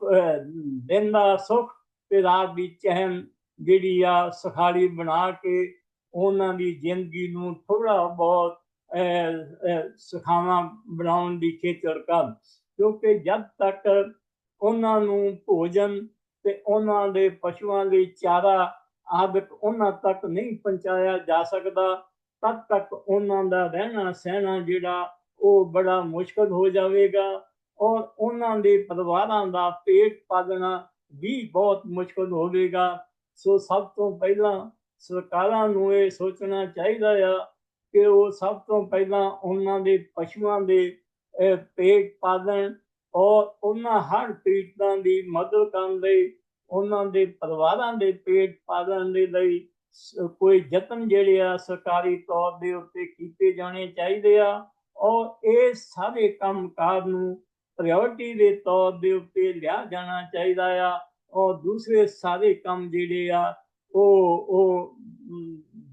ਦਿਨ ਦਾ ਸੁੱਖ ਤੇ ਰਾਤ ਦੀ ਚੈਨ ਜਿਹੜੀ ਆ ਸਖਾਲੀ ਬਣਾ ਕੇ ਉਹਨਾਂ ਦੀ ਜ਼ਿੰਦਗੀ ਨੂੰ ਥੋੜਾ ਬਹੁਤ ਅਹ, ਅਹ, ਬਣਾਉਣ ਦੀ ਖੇਚਲ ਕਰਨ। ਕਿਉਂਕਿ ਜਦ ਤੱਕ ਉਹਨਾਂ ਨੂੰ ਭੋਜਨ ਤੇ ਉਹਨਾਂ ਦੇ ਪਸ਼ੂਆਂ ਲਈ ਚਾਰਾ ਆਦਿਕ ਉਹਨਾਂ ਤੱਕ ਨਹੀਂ ਪਹੁੰਚਾਇਆ ਜਾ ਸਕਦਾ ਤਦ ਤੱਕ ਉਹਨਾਂ ਦਾ ਰਹਿਣਾ ਸਹਿਣਾ ਜਿਹੜਾ ਉਹ ਬੜਾ ਮੁਸ਼ਕਲ ਹੋ ਜਾਵੇਗਾ ਔਰ ਉਹਨਾਂ ਦੇ ਪਰਿਵਾਰਾਂ ਦਾ ਪੇਟ ਪਾਲਣਾ ਵੀ ਬਹੁਤ ਮੁਸ਼ਕਲ ਹੋਵੇਗਾ। ਸੋ ਸਭ ਤੋਂ ਪਹਿਲਾਂ ਸਰਕਾਰਾਂ ਨੂੰ ਇਹ ਸੋਚਣਾ ਚਾਹੀਦਾ ਆ ਕਿ ਉਹ ਸਭ ਤੋਂ ਪਹਿਲਾਂ ਉਹਨਾਂ ਦੇ ਪਸ਼ੂਆਂ ਦੇ ਪੇਟ ਪਾਲਣ ਔਰ ਉਹਨਾਂ ਹਰ ਪੀੜਤਾਂ ਦੀ ਮਦਦ ਕਰਨ ਲਈ, ਉਹਨਾਂ ਦੇ ਪਰਿਵਾਰਾਂ ਦੇ ਪੇਟ ਪਾਲਣ ਦੇ ਲਈ ਕੋਈ ਯਤਨ ਜਿਹੜੇ ਆ ਸਰਕਾਰੀ ਤੌਰ ਦੇ ਉੱਤੇ ਕੀਤੇ ਜਾਣੇ ਚਾਹੀਦੇ ਆ। ਔਰ ਇਹ ਸਾਰੇ ਕੰਮਕਾਰ ਨੂੰ ਪ੍ਰਾਇੋਰਟੀ ਦੇ ਤੌਰ ਦੇ ਉੱਤੇ ਲਿਆ ਜਾਣਾ ਚਾਹੀਦਾ ਆ। ਔਰ ਦੂਸਰੇ ਸਾਰੇ ਕੰਮ ਜਿਹੜੇ ਆ, ਉਹ ਉਹ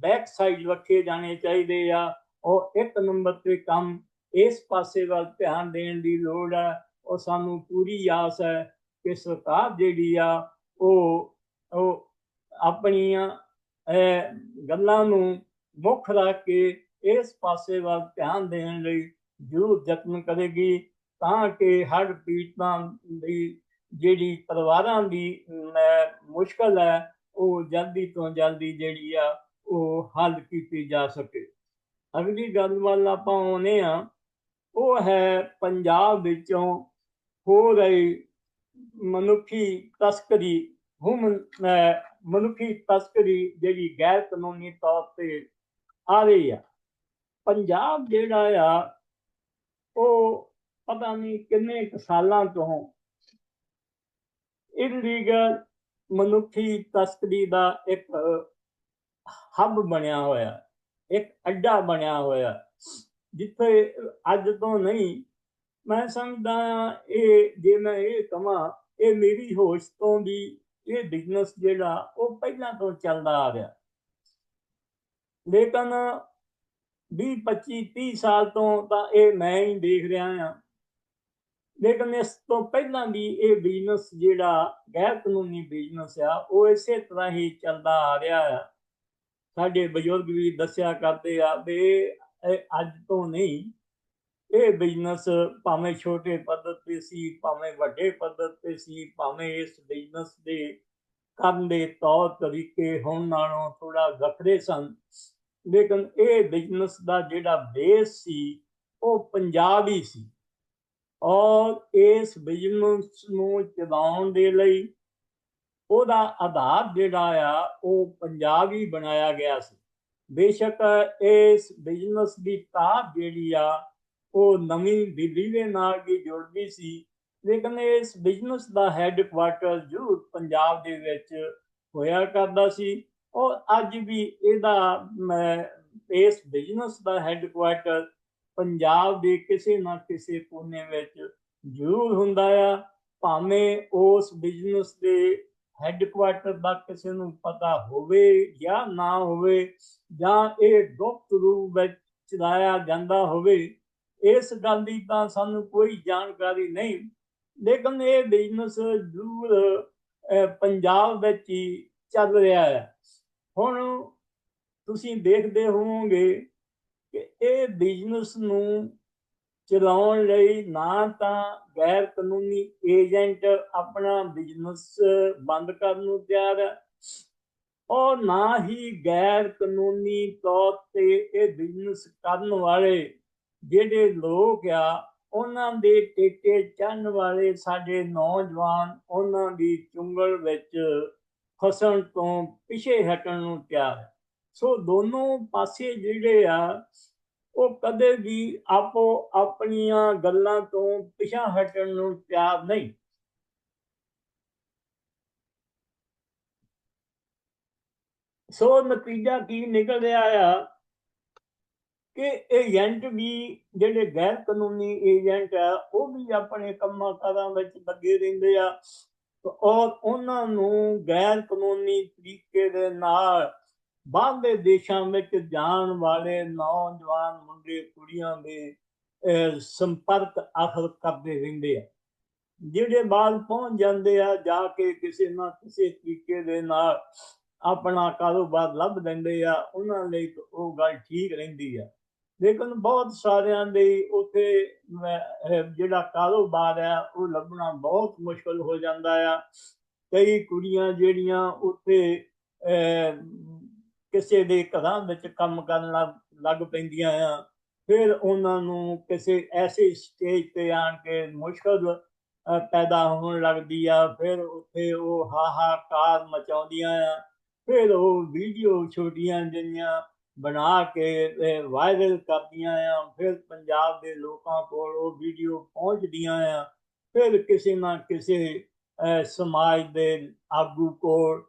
ਬੈਕ ਸਾਈਡ ਰੱਖੇ ਜਾਣੇ ਚਾਹੀਦੇ ਆ। ਔਰ ਇੱਕ ਨੰਬਰ ਤੇ ਕੰਮ ਇਸ ਪਾਸੇ ਵੱਲ ਧਿਆਨ ਦੇਣ ਦੀ ਲੋੜ ਹੈ ਔਰ ਸਾਨੂੰ ਪੂਰੀ ਆਸ ਹੈ ਕਿ ਸਰਕਾਰ ਜਿਹੜੀ ਆ, ਉਹ ਉਹ ਆਪਣੀਆਂ ਗੱਲਾਂ ਨੂੰ ਮੁੱਖ ਰੱਖ ਕੇ ਇਸ ਪਾਸੇ ਵੱਲ ਧਿਆਨ ਦੇਣ ਲਈ ਜ਼ਰੂਰ ਯਤਨ ਕਰੇਗੀ ਤਾਂ ਕਿ ਹਰ ਪੀੜਤਾਂ ਦੀ ਜਿਹੜੀ ਪਰਿਵਾਰਾਂ ਦੀ ਮੁਸ਼ਕਲ ਹੈ, ਉਹ ਜਲਦੀ ਤੋਂ ਜਲਦੀ ਜਿਹੜੀ ਆ, ਉਹ ਹੱਲ ਕੀਤੀ ਜਾ ਸਕੇ। ਅਗਲੀ ਗੱਲ ਵੱਲ ਆਪਾਂ ਆਉਨੇ ਆ ਉਹ ਹੈ ਪੰਜਾਬ ਵਿੱਚੋਂ ਹੋ ਰਹੀ ਮਨੁੱਖੀ ਤਸਕਰੀ ਹੁਮਨ ਮਨੁੱਖੀ ਤਸਕਰੀ ਜਿਹੜੀ ਗੈਰ ਕਾਨੂੰਨੀ ਤੌਰ ਤੇ ਆ ਰਹੀ ਆ। ਪੰਜਾਬ ਜਿਹੜਾ ਆ, ਉਹ ਪਤਾ ਨਹੀਂ ਕਿੰਨੇ ਕੁ ਸਾਲਾਂ ਤੋਂ ਇਲੀਗਲ ਮਨੁੱਖੀ ਤਸਕਰੀ ਦਾ ਇੱਕ ਹੱਬ ਬਣਿਆ ਹੋਇਆ, ਇੱਕ ਅੱਡਾ ਬਣਿਆ ਹੋਇਆ, ਜਿੱਥੇ ਅੱਜ ਤੋਂ ਨਹੀਂ, ਮੈਂ ਸਮਝਦਾ ਹਾਂ ਇਹ, ਜੇ ਮੈਂ ਇਹ ਕਹਾਂ ਇਹ ਮੇਰੀ ਹੋਸ਼ ਤੋਂ ਵੀ ਇਹ ਬਿਜ਼ਨਸ ਜਿਹੜਾ, ਉਹ ਪਹਿਲਾਂ ਤੋਂ ਚੱਲਦਾ ਆ ਰਿਹਾ। ਲੇਕਿਨ 20 25 30 ਸਾਲ ਤੋਂ ਤਾਂ ਇਹ ਮੈਂ ਹੀ ਦੇਖ ਰਿਹਾ ਹਾਂ। ਲੇਕਿਨ ਇਸ ਤੋਂ ਪਹਿਲਾਂ ਵੀ ਇਹ ਬਿਜ਼ਨਸ ਜਿਹੜਾ ਗੈਰ ਕਾਨੂੰਨੀ ਬਿਜ਼ਨਸ ਆ, ਉਹ ਇਸੇ ਤਰ੍ਹਾਂ ਹੀ ਚੱਲਦਾ ਆ ਰਿਹਾ ਆ। ਸਾਡੇ ਬਜ਼ੁਰਗ ਵੀ ਦੱਸਿਆ ਕਰਦੇ ਆ ਵੀ ਇਹ ਅੱਜ ਤੋਂ ਨਹੀਂ, ਇਹ ਬਿਜ਼ਨਸ ਭਾਵੇਂ ਛੋਟੇ ਪੱਧਰ ਤੇ ਸੀ, ਭਾਵੇਂ ਵੱਡੇ ਪੱਧਰ ਤੇ ਸੀ, ਭਾਵੇਂ ਇਸ ਬਿਜ਼ਨਸ ਦੇ ਕਰਨ ਦੇ ਤੌਰ ਤਰੀਕੇ ਹੁਣ ਨਾਲੋਂ ਥੋੜਾ ਵੱਖਰੇ ਸਨ। ਲੇਕਿਨ ਇਹ ਬਿਜ਼ਨਸ ਦਾ ਜਿਹੜਾ ਬੇਸ ਸੀ, ਉਹ ਪੰਜਾਬ ਹੀ ਸੀ। ਔਰ ਇਸ ਬਿਜ਼ਨਸ ਨੂੰ ਚਲਾਉਣ ਦੇ ਲਈ ਉਹਦਾ ਆਧਾਰ ਜਿਹੜਾ ਆ, ਉਹ ਪੰਜਾਬ ਹੀ ਬਣਾਇਆ ਗਿਆ ਸੀ। ਬੇਸ਼ੱਕ ਇਸ ਬਿਜ਼ਨਸ ਦੀ ਤਾਪ ਜਿਹੜੀ ਆ, ਉਹ ਨਵੀਂ ਦਿੱਲੀ ਦੇ ਨਾਲ ਵੀ ਜੁੜਦੀ ਸੀ। ਲੇਕਿਨ ਇਸ ਬਿਜ਼ਨਸ ਦਾ ਹੈੱਡਕੁਆਟਰ ਜ਼ਰੂਰ ਪੰਜਾਬ ਦੇ ਵਿੱਚ ਹੋਇਆ ਕਰਦਾ ਸੀ। ਔਰ ਅੱਜ ਵੀ ਇਹਦਾ ਇਸ ਬਿਜ਼ਨਸ ਦਾ ਹੈੱਡਕੁਆਰਟਰ ਪੰਜਾਬ ਦੇ ਕਿਸੇ ਨਾ ਕਿਸੇ ਕੋਨੇ ਵਿੱਚ ਜ਼ਰੂਰ ਹੁੰਦਾ ਆ। ਭਾਵੇਂ ਉਸ ਬਿਜ਼ਨਸ ਦੇ ਹੈੱਡਕੁਆਰਟਰ ਦਾ ਕਿਸੇ ਨੂੰ ਪਤਾ ਹੋਵੇ ਜਾਂ ਨਾ ਹੋਵੇ, ਜਾਂ ਇਹ ਗੁਪਤ ਰੂਪ ਵਿੱਚ ਚਲਾਇਆ ਜਾਂਦਾ ਹੋਵੇ, ਇਸ ਗੱਲ ਦੀ ਤਾਂ ਸਾਨੂੰ ਕੋਈ ਜਾਣਕਾਰੀ ਨਹੀਂ। ਲੇਕਿਨ ਇਹ ਬਿਜ਼ਨਸ ਜ਼ਰੂਰ ਪੰਜਾਬ ਵਿੱਚ ਹੀ ਚੱਲ ਰਿਹਾ ਹੈ। ਹੁਣ ਤੁਸੀਂ ਦੇਖਦੇ ਹੋਵੋਗੇ ਕਿ ਇਹ ਬਿਜ਼ਨਸ ਨੂੰ ਚਲਾਉਣ ਲਈ ਨਾ ਤਾਂ ਗੈਰ ਕਾਨੂੰਨੀ ਏਜੰਟ ਆਪਣਾ ਬਿਜ਼ਨਸ ਬੰਦ ਕਰਨ ਨੂੰ ਤਿਆਰ ਹੈ ਔਰ ਨਾ ਹੀ ਗੈਰ ਕਾਨੂੰਨੀ ਤੌਰ ਤੇ ਇਹ ਬਿਜ਼ਨਸ ਕਰਨ ਵਾਲੇ ਜਿਹੜੇ ਲੋਕ ਆ, ਉਹਨਾਂ ਦੇ ਟੇਟੇ ਚੰਨ ਵਾਲੇ ਸਾਡੇ ਨੌਜਵਾਨ ਉਹਨਾਂ ਦੀ ਚੁੰਗਲ ਵਿੱਚ ਫਸਣ ਤੋਂ ਪਿਛੇ ਹਟਣ ਨੂੰ ਤਿਆਰ ਹੈ। ਸੋ ਦੋਨੋਂ ਪਾਸੇ ਜਿਹੜੇ ਆ, ਉਹ ਕਦੇ ਵੀ ਆਪੋ ਆਪਣੀਆਂ ਗੱਲਾਂ ਤੋਂ ਪਿਛਾ ਹਟਣ ਨੂੰ ਤਿਆਰ ਨਹੀਂ। ਸੋ ਨਤੀਜਾ ਕੀ ਨਿਕਲ ਰਿਹਾ ਆ ਕਿ ਏਜੰਟ ਵੀ, ਜਿਹੜੇ ਗੈਰ ਕਾਨੂੰਨੀ ਏਜੰਟ ਆ, ਉਹ ਵੀ ਆਪਣੇ ਕੰਮਾਂ ਕਾਰਾਂ ਵਿੱਚ ਲੱਗੇ ਰਹਿੰਦੇ ਆ। ਔਰ ਉਹਨਾਂ ਨੂੰ ਗੈਰ ਕਾਨੂੰਨੀ ਤਰੀਕੇ ਦੇ ਨਾਲ ਬਾਹਰਲੇ ਦੇਸ਼ਾਂ ਵਿੱਚ ਜਾਣ ਵਾਲੇ ਨੌਜਵਾਨ ਮੁੰਡੇ ਕੁੜੀਆਂ ਦੇ ਅਹ, ਸੰਪਰਕ ਆਖਰ ਕਰਦੇ ਰਹਿੰਦੇ ਆ। ਜਿਹੜੇ ਬਾਲ ਪਹੁੰਚ ਜਾਂਦੇ ਆ ਜਾ ਕੇ ਕਿਸੇ ਨਾ ਕਿਸੇ ਤਰੀਕੇ ਦੇ ਨਾਲ ਆਪਣਾ ਕਾਰੋਬਾਰ ਲੱਭ ਲੈਂਦੇ ਆ ਉਹਨਾਂ ਲਈ ਉਹ ਗੱਲ ਠੀਕ ਰਹਿੰਦੀ ਆ। ਲੇਕਿਨ ਬਹੁਤ ਸਾਰਿਆਂ ਲਈ ਉੱਥੇ ਜਿਹੜਾ ਕਾਰੋਬਾਰ ਆ ਉਹ ਲੱਭਣਾ ਬਹੁਤ ਮੁਸ਼ਕਲ ਹੋ ਜਾਂਦਾ ਆ। ਕਈ ਕੁੜੀਆਂ ਜਿਹੜੀਆਂ ਉੱਥੇ ਕਿਸੇ ਦੇ ਘਰਾਂ ਵਿੱਚ ਕੰਮ ਕਰਨ ਲੱਗ ਲੱਗ ਪੈਂਦੀਆਂ ਆ, ਫਿਰ ਉਹਨਾਂ ਨੂੰ ਕਿਸੇ ਐਸੀ ਸਟੇਜ ਤੇ ਆਣ ਕੇ ਮੁਸ਼ਕਲ ਪੈਦਾ ਹੋਣ ਲੱਗਦੀ ਆ, ਫਿਰ ਉੱਥੇ ਉਹ ਹਾਹਾਕਾਰ ਮਚਾਉਂਦੀਆਂ ਆ। ਫਿਰ ਉਹ ਵੀਡੀਓ ਛੋਟੀਆਂ ਜਿਹੀਆਂ ਬਣਾ ਕੇ ਵਾਇਰਲ ਕਰਦੀਆਂ ਆ ਫਿਰ ਪੰਜਾਬ ਦੇ ਲੋਕਾਂ ਕੋਲ ਉਹ ਵੀਡੀਓ ਪਹੁੰਚਦੀਆਂ ਆ। ਫਿਰ ਕਿਸੇ ਨਾ ਕਿਸੇ ਅਹ, ਸਮਾਜ ਦੇ ਆਗੂ ਕੋਲ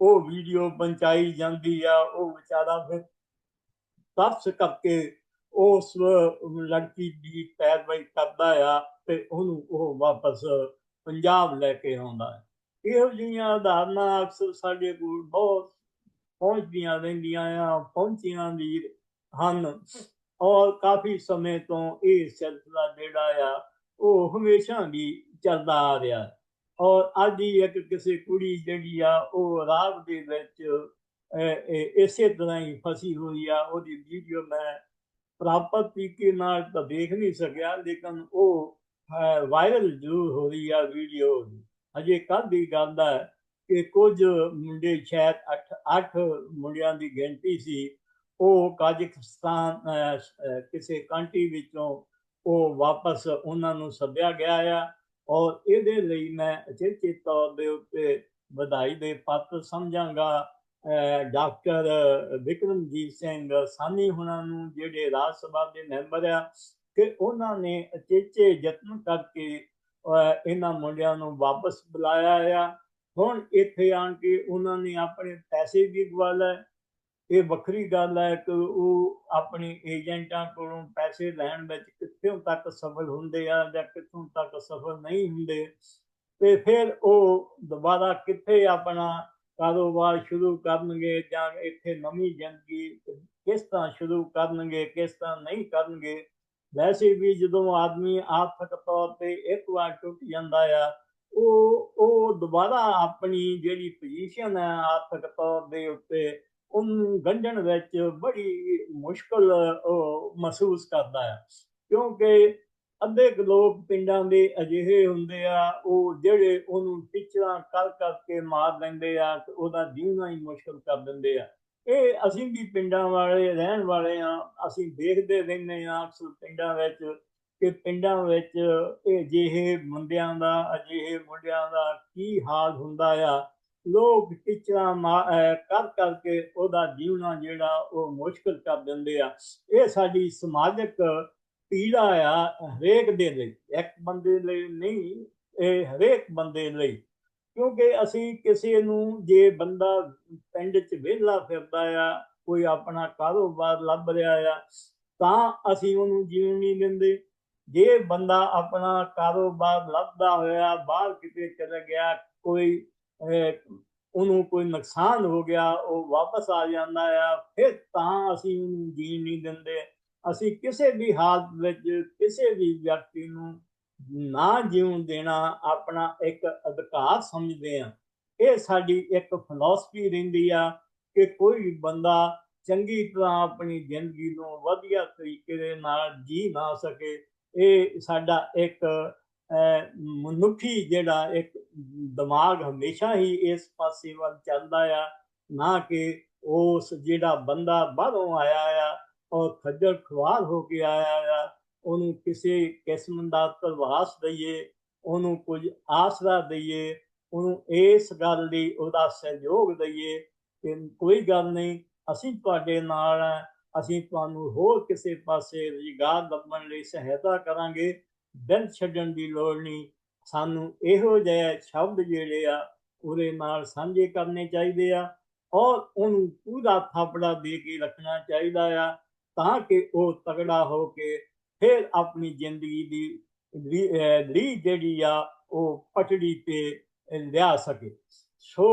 ਉਹ ਵੀਡੀਓ ਪਹੁੰਚਾਈ ਜਾਂਦੀ ਆ ਉਹ ਵਿਚਾਰਾ ਫਿਰ ਤਰਸ ਕਰਕੇ ਉਸ ਲੜਕੀ ਦੀ ਪੈਰਵਾਈ ਕਰਦਾ ਆ ਤੇ ਉਹਨੂੰ ਉਹ ਵਾਪਸ ਪੰਜਾਬ ਲੈ ਕੇ ਆਉਂਦਾ। ਹੈ ਇਹੋ ਜਿਹੀਆਂ ਉਦਾਹਰਨਾਂ ਅਕਸਰ ਸਾਡੇ ਕੋਲ ਬਹੁਤ ਪਹੁੰਚਦੀਆਂ ਰਹਿੰਦੀਆਂ ਆ, ਪਹੁੰਚੀਆਂ ਵੀ ਹਨ। ਔਰ ਕਾਫੀ ਸਮੇਂ ਤੋਂ ਇਹ ਸਿਲਸਿਲਾ ਜਿਹੜਾ ਆ, ਉਹ ਹਮੇਸ਼ਾ ਵੀ ਚੱਲਦਾ ਆ ਰਿਹਾ। ਔਰ ਅੱਜ ਹੀ ਇੱਕ ਕਿਸੇ ਕੁੜੀ ਜਿਹੜੀ ਆ, ਉਹ ਰਾਗ ਦੇ ਵਿੱਚ ਇਸੇ ਤਰ੍ਹਾਂ ਹੀ ਫਸੀ ਹੋਈ ਆ। ਉਹਦੀ ਵੀਡੀਓ ਮੈਂ ਪ੍ਰਾਪਤ ਤਰੀਕੇ ਨਾਲ ਤਾਂ ਦੇਖ ਨਹੀਂ ਸਕਿਆ, ਲੇਕਿਨ ਉਹ ਵਾਇਰਲ ਜ਼ਰੂਰ ਹੋ ਰਹੀ ਆ ਵੀਡੀਓ। ਹਜੇ ਕੱਲ੍ਹ ਦੀ ਗੱਲ ਹੈ ਕਿ ਕੁਝ ਮੁੰਡੇ ਸ਼ਾਇਦ 8 ਅੱਠ ਮੁੰਡਿਆਂ ਦੀ ਗਿਣਤੀ ਸੀ, ਉਹ ਕਾਜ਼ਖਸਤਾਨ ਕਿਸੇ ਕੰਟਰੀ ਵਿੱਚੋਂ ਉਹ ਵਾਪਸ ਉਹਨਾਂ ਨੂੰ ਸੱਦਿਆ ਗਿਆ ਆ ਔਰ ਇਹਦੇ ਲਈ ਮੈਂ ਅਚੇਚੇ ਤੌਰ ਦੇ ਉੱਤੇ ਵਧਾਈ ਦੇ ਪਾਤਰ ਸਮਝਾਂਗਾ। ਡਾਕਟਰ ਵਿਕਰਮਜੀਤ ਸਿੰਘ ਸਾਨੀ ਹੁਣਾਂ ਨੂੰ, ਜਿਹੜੇ ਰਾਜ ਸਭਾ ਦੇ ਮੈਂਬਰ ਆ, ਕਿ ਉਹਨਾਂ ਨੇ ਅਚੇਚੇ ਯਤਨ ਕਰਕੇ ਇਹਨਾਂ ਮੁੰਡਿਆਂ ਨੂੰ ਵਾਪਸ ਬੁਲਾਇਆ ਆ। ਹੁਣ ਇੱਥੇ ਆਣ ਕੇ ਉਹਨਾਂ ਨੇ ਆਪਣੇ ਪੈਸੇ ਵੀ ਗਵਾ ਲਏ। ਇਹ ਵੱਖਰੀ ਗੱਲ ਹੈ ਕਿ ਉਹ ਆਪਣੇ ਏਜੰਟਾਂ ਕੋਲੋਂ ਪੈਸੇ ਲੈਣ ਵਿੱਚ ਕਿੱਥੋਂ ਤੱਕ ਸਫਲ ਹੁੰਦੇ ਆ ਜਾਂ ਕਿੱਥੋਂ ਤੱਕ ਸਫਲ ਨਹੀਂ ਹੁੰਦੇ। ਤੇ ਫਿਰ ਉਹ ਦੁਬਾਰਾ ਕਿੱਥੇ ਆਪਣਾ ਕਾਰੋਬਾਰ ਸ਼ੁਰੂ ਕਰਨਗੇ ਜਾਂ ਇੱਥੇ ਨਵੀਂ ਜ਼ਿੰਦਗੀ ਕਿਸ ਤਰ੍ਹਾਂ ਸ਼ੁਰੂ ਕਰਨਗੇ, ਕਿਸ ਤਰ੍ਹਾਂ ਨਹੀਂ ਕਰਨਗੇ। ਵੈਸੇ ਵੀ ਜਦੋਂ ਆਦਮੀ ਆਰਥਿਕ ਤੌਰ ਤੇ ਇੱਕ ਵਾਰ ਟੁੱਟ ਜਾਂਦਾ ਆ ਉਹ ਉਹ ਦੁਬਾਰਾ ਆਪਣੀ ਜਿਹੜੀ ਪੋਜੀਸ਼ਨ ਹੈ ਆਰਥਿਕ ਤੌਰ ਦੇ ਉੱਤੇ, ਉਹਨੂੰ ਗੰਢਣ ਵਿੱਚ ਬੜੀ ਮੁਸ਼ਕਲ ਉਹ ਮਹਿਸੂਸ ਕਰਦਾ ਹੈ। ਕਿਉਂਕਿ ਅੱਧੇ ਕੁ ਲੋਕ ਪਿੰਡਾਂ ਦੇ ਅਜਿਹੇ ਹੁੰਦੇ ਆ, ਉਹ ਜਿਹੜੇ ਉਹਨੂੰ ਟੀਚਰਾਂ ਕਰ ਕਰਕੇ ਮਾਰ ਦਿੰਦੇ ਆ, ਤੇ ਉਹਦਾ ਜੀਵਨਾ ਹੀ ਮੁਸ਼ਕਲ ਕਰ ਦਿੰਦੇ ਆ। ਇਹ ਅਸੀਂ ਵੀ ਪਿੰਡਾਂ ਵਾਲੇ, ਰਹਿਣ ਵਾਲੇ ਆ, ਅਸੀਂ ਦੇਖਦੇ ਰਹਿੰਦੇ ਆ, ਅਕਸਰ ਪਿੰਡਾਂ ਵਿੱਚ ਕਿ ਪਿੰਡਾਂ ਵਿੱਚ ਇਹ ਜਿਹੇ ਮੁੰਡਿਆਂ ਦਾ, ਅਜਿਹੇ ਮੁੰਡਿਆਂ ਦਾ ਕੀ ਹਾਲ ਹੁੰਦਾ ਆ? ਲੋਕ ਟੀਚਰਾਂ ਮਾ- ਕਰ ਕਰਕੇ ਉਹਦਾ ਜੀਵਨਾ ਜਿਹੜਾ ਉਹ ਮੁਸ਼ਕਲ ਕਰ ਦਿੰਦੇ ਆ। ਇਹ ਸਾਡੀ ਸਮਾਜਿਕ ਪੀੜਾ ਆ ਹਰੇਕ ਦੇ ਲਈ। ਇੱਕ ਬੰਦੇ ਲਈ ਨਹੀਂ, ਇਹ ਹਰੇਕ ਬੰਦੇ ਲਈ। ਕਿਉਂਕਿ ਅਸੀਂ ਕਿਸੇ ਨੂੰ ਜੇ ਬੰਦਾ ਪਿੰਡ 'ਚ ਵਿਹਲਾ ਫਿਰਦਾ ਆ, ਕੋਈ ਆਪਣਾ ਕਾਰੋਬਾਰ ਲੱਭ ਰਿਹਾ ਆ, ਤਾਂ ਅਸੀਂ ਉਹਨੂੰ ਜੀਵਨ ਨਹੀਂ ਦਿੰਦੇ। ਜੇ ਬੰਦਾ ਆਪਣਾ ਕਾਰੋਬਾਰ ਲੱਭਦਾ ਹੋਇਆ, ਬਾਹਰ ਕਿਤੇ ਚਲਾ ਗਿਆ, ਕੋਈ ਉਹਨੂੰ ਕੋਈ ਨੁਕਸਾਨ ਹੋ ਗਿਆ, ਉਹ ਵਾਪਸ ਆ ਜਾਂਦਾ ਆ, ਫਿਰ ਤਾਂ ਅਸੀਂ ਉਹਨੂੰ ਜੀਣ ਨਹੀਂ ਦਿੰਦੇ। ਅਸੀਂ ਕਿਸੇ ਵੀ ਹਾਲਤ ਵਿੱਚ ਕਿਸੇ ਵੀ ਵਿਅਕਤੀ ਨੂੰ ਨਾ ਜਿਉਣ ਦੇਣਾ ਆਪਣਾ ਇੱਕ ਅਧਿਕਾਰ ਸਮਝਦੇ ਆ ਇਹ ਸਾਡੀ ਇੱਕ ਫਿਲਾਸਫੀ ਰਹਿੰਦੀ ਆ ਕਿ ਕੋਈ ਵੀ ਬੰਦਾ ਚੰਗੀ ਤਰ੍ਹਾਂ ਆਪਣੀ ਜ਼ਿੰਦਗੀ ਨੂੰ ਵਧੀਆ ਤਰੀਕੇ ਦੇ ਨਾਲ ਜੀ ਨਾ ਸਕੇ ਇਹ ਸਾਡਾ ਇੱਕ ਮਨੁੱਖੀ ਜਿਹੜਾ ਇੱਕ ਦਿਮਾਗ ਹਮੇਸ਼ਾ ਹੀ ਇਸ ਪਾਸੇ ਵੱਲ ਚੱਲਦਾ ਆ, ਨਾ ਕਿ ਉਸ ਜਿਹੜਾ ਬੰਦਾ ਬਾਹਰੋਂ ਆਇਆ ਆ ਔਰ ਖੱਜਲ ਖੁਆਰ ਹੋ ਕੇ ਆਇਆ ਆ, ਉਹਨੂੰ ਕਿਸੇ ਕਿਸਮ ਦਾ ਪ੍ਰਵਾਸ ਦਈਏ, ਉਹਨੂੰ ਕੁਝ ਆਸਰਾ ਦਈਏ, ਉਹਨੂੰ ਇਸ ਗੱਲ ਲਈ ਉਹਦਾ ਸਹਿਯੋਗ ਦਈਏ ਕਿ ਕੋਈ ਗੱਲ ਨਹੀਂ, ਅਸੀਂ ਤੁਹਾਡੇ ਨਾਲ ਅਸੀਂ ਤੁਹਾਨੂੰ ਹੋਰ ਕਿਸੇ ਪਾਸੇ ਰੁਜ਼ਗਾਰ ਲੱਭਣ ਲਈ ਸਹਾਇਤਾ ਕਰਾਂਗੇ। ਦਿਲ ਛੱਡਣ ਦੀ ਲੋੜ ਨਹੀਂ। ਸਾਨੂੰ ਇਹੋ ਜਿਹੇ ਸ਼ਬਦ ਜਿਹੜੇ ਆ, ਉਹਦੇ ਨਾਲ ਸਾਂਝੇ ਕਰਨੇ ਚਾਹੀਦੇ ਆ ਔਰ ਉਹਨੂੰ ਪੂਰਾ ਥਾਪੜਾ ਦੇ ਕੇ ਰੱਖਣਾ ਚਾਹੀਦਾ ਆ ਤਾਂ ਕਿ ਉਹ ਤਗੜਾ ਹੋ ਕੇ ਫਿਰ ਆਪਣੀ ਜ਼ਿੰਦਗੀ ਦੀ ਲੀ ਜਿਹੜੀ ਆ, ਉਹ ਪਟੜੀ ਤੇ ਲਿਆ ਸਕੇ। ਸੋ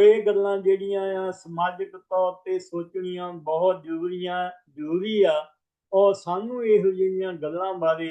ਇਹ ਗੱਲਾਂ ਜਿਹੜੀਆਂ ਆ, ਸਮਾਜਿਕ ਤੌਰ ਤੇ ਸੋਚਣੀਆਂ ਬਹੁਤ ਜ਼ਰੂਰੀਆਂ, ਜ਼ਰੂਰੀ ਆ ਔਰ ਸਾਨੂੰ ਇਹੋ ਜਿਹੀਆਂ ਗੱਲਾਂ ਬਾਰੇ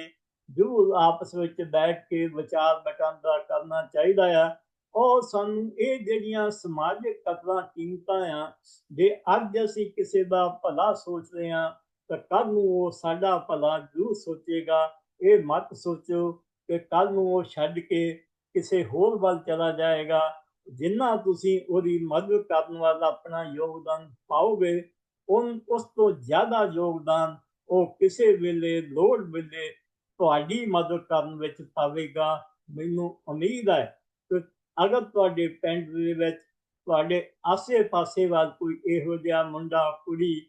ਜ਼ਰੂਰ ਆਪਸ ਵਿੱਚ ਬੈਠ ਕੇ ਵਿਚਾਰ ਵਟਾਂਦਰਾ ਕਰਨਾ ਚਾਹੀਦਾ ਆ। ਔਰ ਸਾਨੂੰ ਇਹ ਜਿਹੜੀਆਂ ਸਮਾਜਿਕ ਕਦਰਾਂ, ਕੀਮਤਾਂ ਆ, ਜੇ ਅੱਜ ਅਸੀਂ ਕਿਸੇ ਦਾ ਭਲਾ ਸੋਚਦੇ ਆ ਤਾਂ ਕੱਲ ਨੂੰ ਉਹ ਸਾਡਾ ਭਲਾ ਜ਼ਰੂਰ ਸੋਚੇਗਾ। ਇਹ ਮਤ ਸੋਚੋ ਕਿ ਕੱਲ ਨੂੰ ਉਹ ਛੱਡ ਕੇ ਕਿਸੇ ਹੋਰ ਵੱਲ ਚਲਾ ਜਾਏਗਾ। ਜਿੰਨਾ ਤੁਸੀਂ ਉਹਦੀ ਮਦਦ ਕਰਨ ਵਾਲਾ ਆਪਣਾ ਯੋਗਦਾਨ ਪਾਓਗੇ, ਉਨ, ਉਸ ਤੋਂ ਜ਼ਿਆਦਾ ਯੋਗਦਾਨ ਉਹ ਕਿਸੇ ਵੇਲੇ, ਲੋੜ ਵੇਲੇ ਤੁਹਾਡੀ ਮਦਦ ਕਰਨ ਵਿੱਚ ਪਾਵੇਗਾ। ਮੈਨੂੰ ਉਮੀਦ ਹੈ ਕਿ ਅਗਰ ਤੁਹਾਡੇ ਪਿੰਡ ਦੇ ਵਿੱਚ, ਤੁਹਾਡੇ ਆਸੇ-ਪਾਸੇ ਵੱਲ ਕੋਈ ਇਹੋ ਜਿਹਾ ਮੁੰਡਾ, ਕੁੜੀ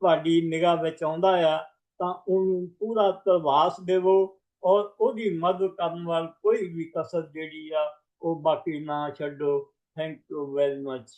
ਤੁਹਾਡੀ ਨਿਗਾਹ ਵਿੱਚ ਆਉਂਦਾ ਆ, ਤਾਂ ਉਹਨੂੰ ਪੂਰਾ ਧਰਵਾਸ ਦੇਵੋ ਔਰ ਉਹਦੀ ਮਦਦ ਕਰਨ ਵੱਲ ਕੋਈ ਵੀ ਕਸਰ ਜਿਹੜੀ ਆ ਉਹ ਬਾਕੀ ਨਾ ਛੱਡੋ ਥੈਂਕ ਯੂ ਵੈਰੀ ਮਚ